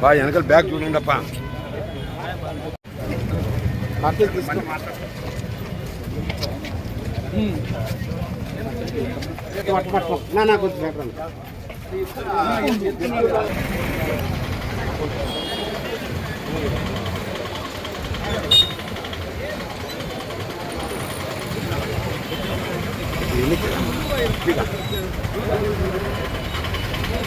బాగా వెనకాల బ్యాగ్ చూడండి అప్ప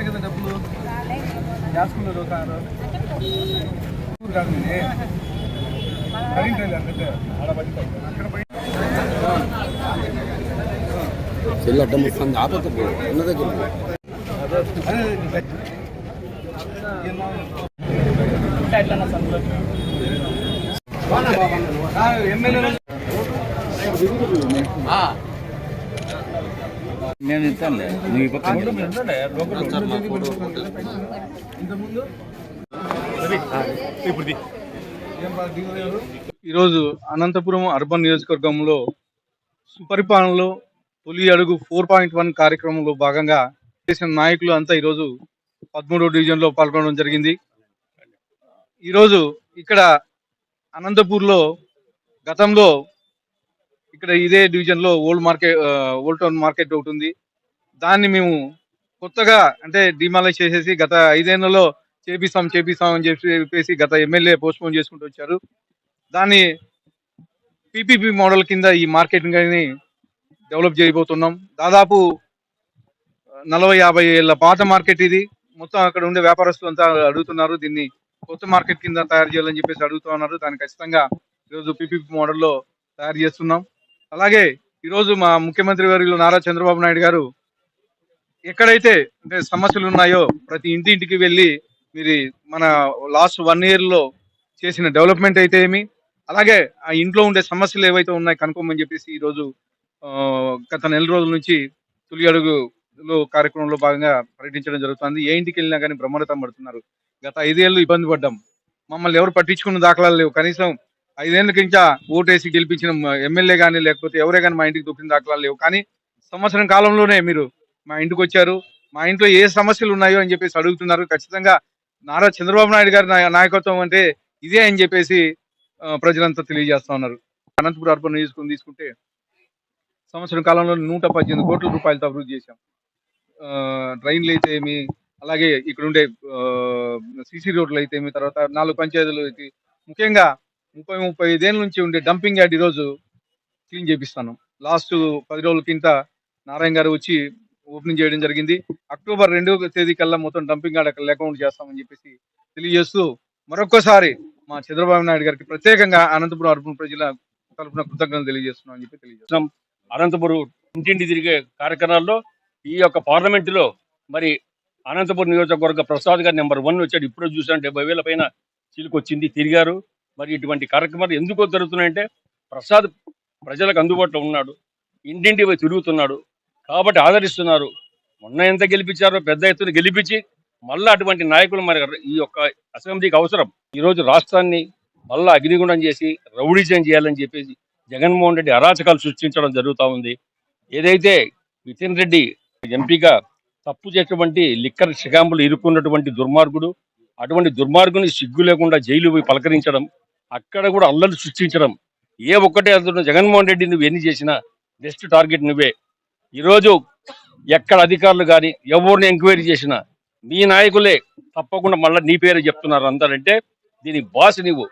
కదా డబ్బులు దాచుకున్నారు కారు ఊరు కాదు ఇది. కరెంట్ లేదు అంతే. ఆడ పడిపోయి. అక్కడ పోయి చెల్లి అడ్డం వస్తుంది ఆపక ఉన్న దగ్గర అదే నేను ఇస్తానులే. నువ్వు ఇప్పుడు ఈరోజు అనంతపురం అర్బన్ నియోజకవర్గంలో సుపరిపాలనలో తొలి అడుగు ఫోర్ పాయింట్ వన్ కార్యక్రమంలో భాగంగా చేసిన నాయకులు అంతా ఈరోజు పదమూడో డివిజన్లో పాల్గొనడం జరిగింది. ఈరోజు ఇక్కడ అనంతపూర్లో గతంలో ఇక్కడ ఇదే డివిజన్లో old market old town market ఒకటి ఉంది. దాన్ని మేము కొత్తగా అంటే డిమాలైజ్ చేసేసి గత ఐదేళ్ళలో చేపిస్తాం చేపిస్తాం అని చెప్పి చెప్పేసి గత ఎమ్మెల్యే పోస్ట్పోన్ చేసుకుంటూ వచ్చారు. దాన్ని పీపీపీ మోడల్ కింద ఈ మార్కెటింగ్ అని డెవలప్ చేయబోతున్నాం. దాదాపు నలభై యాభై ఏళ్ళ పాత మార్కెట్ ఇది. మొత్తం అక్కడ ఉండే వ్యాపారస్తులు అంతా అడుగుతున్నారు దీన్ని కొత్త మార్కెట్ కింద తయారు చేయాలని చెప్పేసి అడుగుతున్నారు దాన్ని ఖచ్చితంగా ఈరోజు పీపీపీ మోడల్లో తయారు చేస్తున్నాం. అలాగే ఈరోజు మా ముఖ్యమంత్రి వర్యులు నారా చంద్రబాబు నాయుడు గారు ఎక్కడైతే అంటే సమస్యలు ఉన్నాయో ప్రతి ఇంటి ఇంటికి వెళ్ళి మీరు మన లాస్ట్ వన్ ఇయర్లో చేసిన డెవలప్మెంట్ అయితే ఏమి అలాగే ఆ ఇంట్లో ఉండే సమస్యలు ఏవైతే ఉన్నాయో కనుక్కోమని చెప్పేసి ఈరోజు గత నెల రోజుల నుంచి తొలి అడుగులో కార్యక్రమంలో భాగంగా పర్యటించడం జరుగుతుంది. ఏ ఇంటికి వెళ్ళినా కానీ బ్రహ్మరథం పడుతున్నారు. గత ఐదేళ్ళు ఇబ్బంది పడ్డాం. మమ్మల్ని ఎవరు పట్టించుకున్న దాఖలాలు లేవు. కనీసం ఐదేళ్ళ కింద ఓటేసి గెలిపించిన ఎమ్మెల్యే కానీ లేకపోతే ఎవరే కానీ మా ఇంటికి దొరికిన దాఖలాలు లేవు. కానీ సంవత్సరం కాలంలోనే మీరు మా ఇంటికి వచ్చారు మా ఇంట్లో ఏ సమస్యలు ఉన్నాయో అని చెప్పేసి అడుగుతున్నారు. ఖచ్చితంగా నారా చంద్రబాబు నాయుడు గారి నాయకత్వం అంటే ఇదే అని చెప్పేసి ప్రజలంతా తెలియజేస్తా ఉన్నారు. అనంతపురం అర్బన్ నియోజకవర్గం తీసుకుంటే సంవత్సరం కాలంలో నూట పద్దెనిమిది కోట్ల రూపాయలతో అభివృద్ధి చేశాం. డ్రైన్లు అయితే ఏమి అలాగే ఇక్కడ ఉండే సిసి రోడ్లు అయితే ఏమి తర్వాత నాలుగు పంచాయతీలు అయితే ముఖ్యంగా ముప్పై ముప్పై ఐదేళ్ళ నుంచి ఉండే డంపింగ్ యార్డ్ ఈరోజు క్లీన్ చేపిస్తాను లాస్ట్ పది రోజుల కింద నారాయణ గారు వచ్చి ఓపెనింగ్ చేయడం జరిగింది. అక్టోబర్ రెండవ తేదీ కల్లా మొత్తం డంపింగ్ యార్డ్ అక్కడ లేకుండా చేస్తామని చెప్పేసి తెలియజేస్తూ మరొక్కసారి మా చంద్రబాబు నాయుడు గారికి ప్రత్యేకంగా అనంతపురం అర్బన్ ప్రజల తరఫున కృతజ్ఞతలు తెలియజేస్తున్నాం అని చెప్పి తెలియజేస్తున్నాం. అనంతపురం ఇంటింటి తిరిగే కార్యక్రమాల్లో ఈ యొక్క పార్లమెంటులో మరి అనంతపురం నియోజకవర్గ ప్రసాద్ గారు నెంబర్ వన్ వచ్చాడు. ఇప్పుడు చూసాను డెబ్బై వేల పైన చీలికి వచ్చింది తిరిగారు. మరి ఇటువంటి కార్యక్రమాలు ఎందుకు జరుగుతున్నాయంటే ప్రసాద్ ప్రజలకు అందుబాటులో ఉన్నాడు ఇంటింటి పోయి తిరుగుతున్నాడు కాబట్టి ఆదరిస్తున్నారు. మొన్న ఎంత గెలిపించారో పెద్ద ఎత్తున గెలిపించి మళ్ళా అటువంటి నాయకులు మరి ఈ యొక్క అసెంబ్లీకి అవసరం. ఈ రోజు రాష్ట్రాన్ని మళ్ళా అగ్నిగుండం చేసి రౌడీజం చేయాలని చెప్పేసి జగన్మోహన్ రెడ్డి అరాచకాలు సృష్టించడం జరుగుతూ ఉంది. ఏదైతే నితిన్ రెడ్డి ఎంపీగా తప్పు చేసినటువంటి లిక్కర్ షికాంబులు ఇరుక్కున్నటువంటి దుర్మార్గుడు అటువంటి దుర్మార్గుని సిగ్గు లేకుండా జైలు పోయి పలకరించడం అక్కడ కూడా అల్లలు సృష్టించడం. ఏ ఒక్కటే అందులో జగన్మోహన్ రెడ్డి నువ్వు ఎన్ని చేసినా బెస్ట్ టార్గెట్ నువ్వే. ఈరోజు ఎక్కడ అధికారులు కానీ ఎవరిని ఎంక్వైరీ చేసినా నీ నాయకులే తప్పకుండా మళ్ళీ నీ పేరు చెప్తున్నారు అందరంటే దీని బాస్ నువ్వు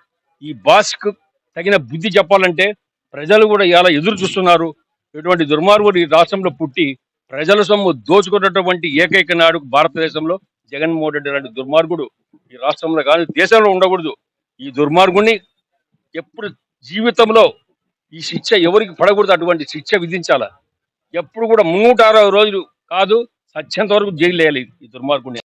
ఈ బాస్కు తగిన బుద్ధి చెప్పాలంటే ప్రజలు కూడా ఇలా ఎదురు చూస్తున్నారు. ఇటువంటి దుర్మార్గుడు ఈ రాష్ట్రంలో పుట్టి ప్రజల సొమ్ము దోచుకున్నటువంటి ఏకైక నాడు భారతదేశంలో జగన్మోహన్ రెడ్డి లాంటి దుర్మార్గుడు ఈ రాష్ట్రంలో కానీ దేశంలో ఉండకూడదు. ఈ దుర్మార్గుణ్ణి ఎప్పుడు జీవితంలో ఈ శిక్ష ఎవరికి పడకూడదు అటువంటి శిక్ష విధించాలా? ఎప్పుడు కూడా మున్నూట అరవై రోజులు కాదు సత్యంత వరకు జైలు వేయాలి ఈ దుర్మార్గుని